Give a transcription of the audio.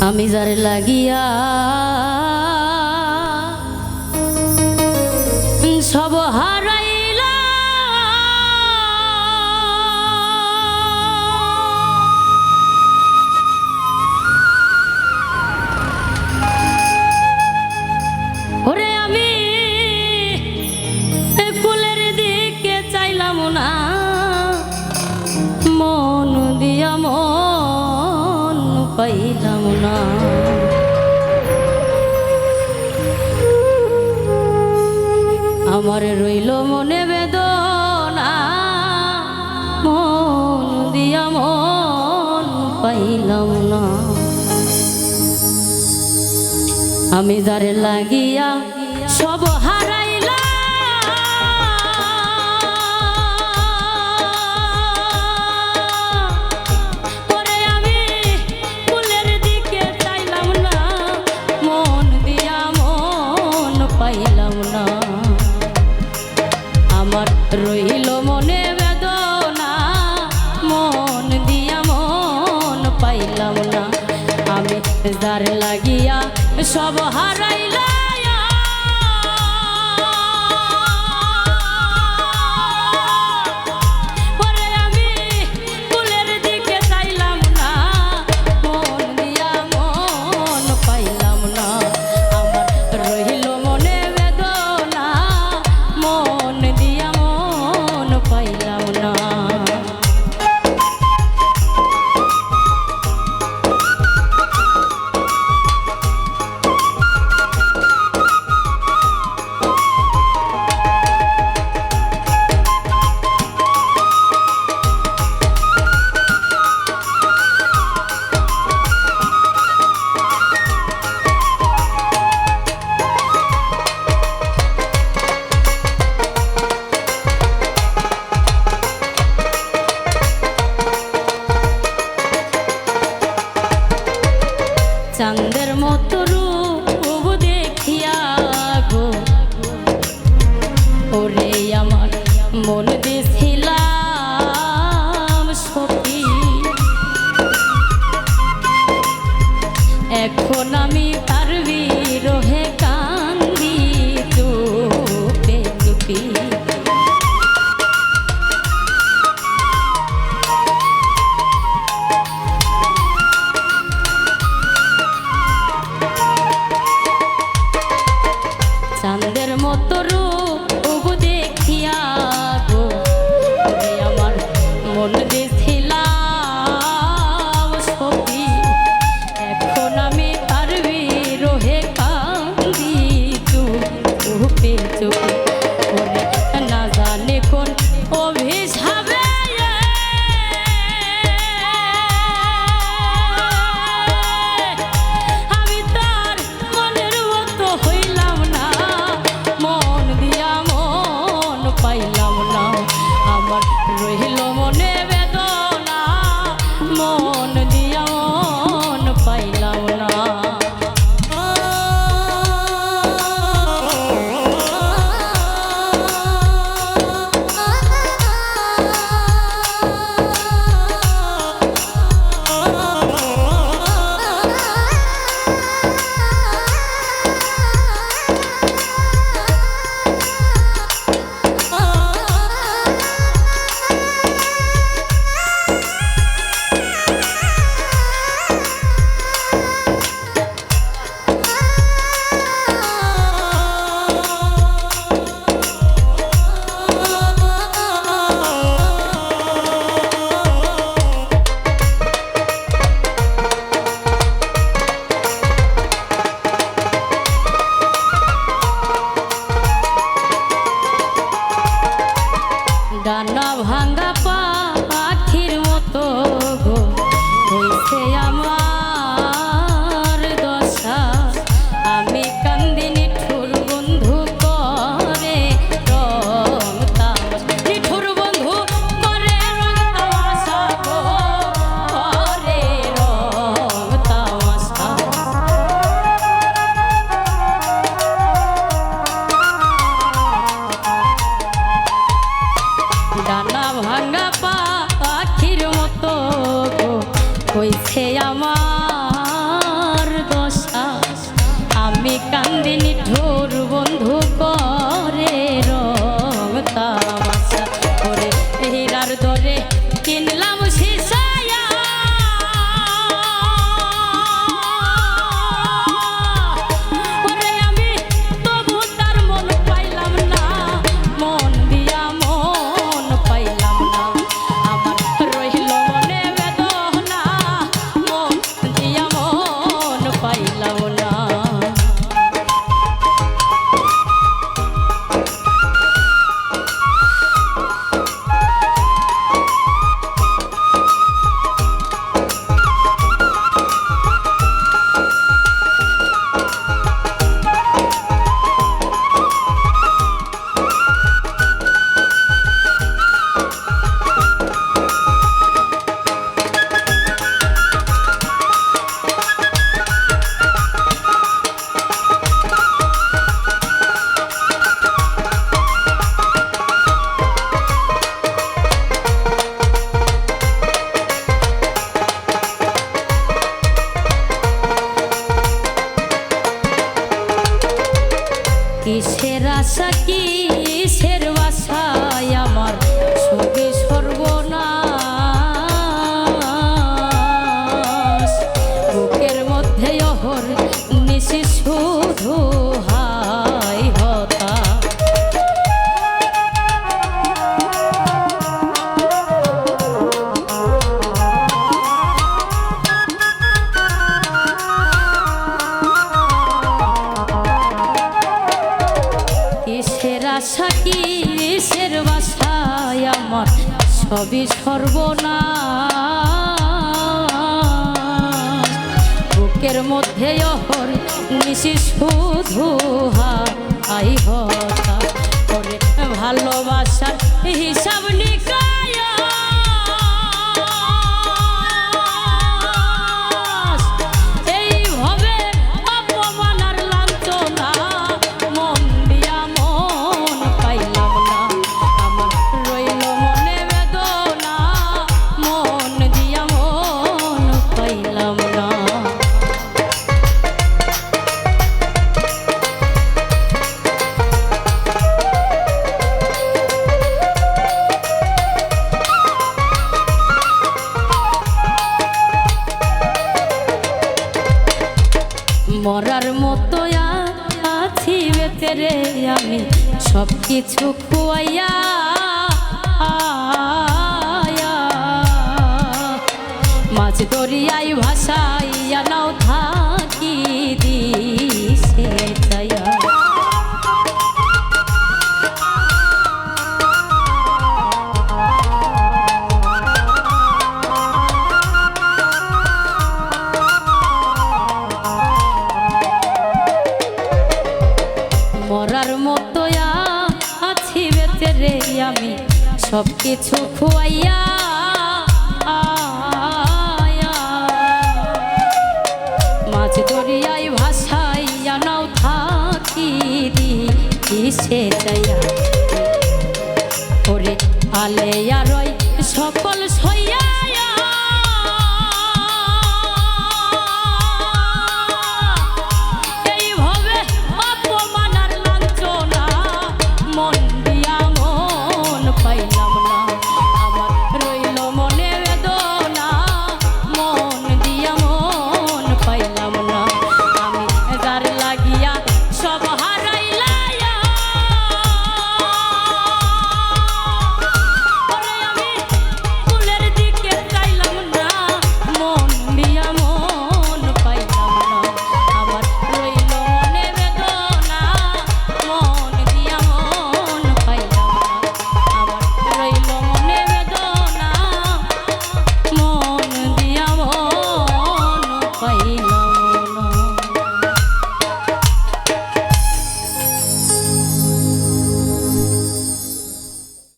আমি যার লাগিয়া আমার রইল মনে বেদনা। মন দিয়া মন পাইলাম না। আমি যারে লাগিয়া সব হা সব হার all of this. কিসের আশা কিসের বাসায় আমার তবে সর্বনা বুকের মধ্যে অহর নিশি শুধু আই হতা করে ভালোবাসার হিসাব নিকায় ভিতরে আমি সব কিছু খুয়াইয়া মাছ দরিয়ায় ভাষা It's it